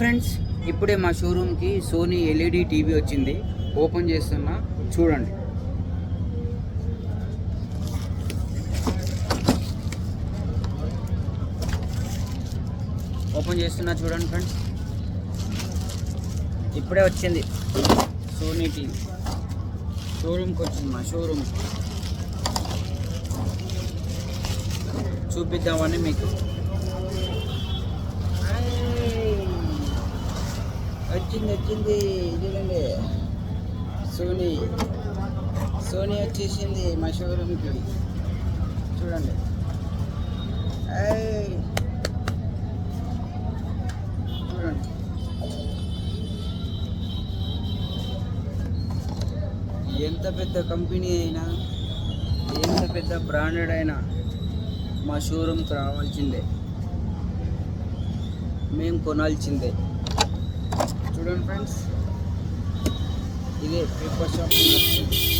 Friends ఇప్పుడే మా షోరూమ్కి సోనీ ఎల్ఈడి టీవీ వచ్చింది. ఓపెన్ చేస్తున్నా చూడండి. ఓపెన్ చేస్తున్నా చూడండి ఫ్రెండ్స్. ఇప్పుడే వచ్చింది సోనీ టీవీ. షోరూమ్కి వచ్చింది మా షోరూమ్. చూపిద్దామని మీకు వచ్చింది వచ్చింది చూడండి సోనీ. సోనీ వచ్చేసింది మా షోరూమ్కి చూడండి. చూడండి. ఎంత పెద్ద కంపెనీ అయినా ఎంత పెద్ద బ్రాండెడ్ అయినా మా షోరూమ్కి రావాల్సిందే. మేము కొనాల్సిందే. చూడండి ఫ్రెండ్స్ ఇదే పేపర్ షాప్ బాయ్ బాయ్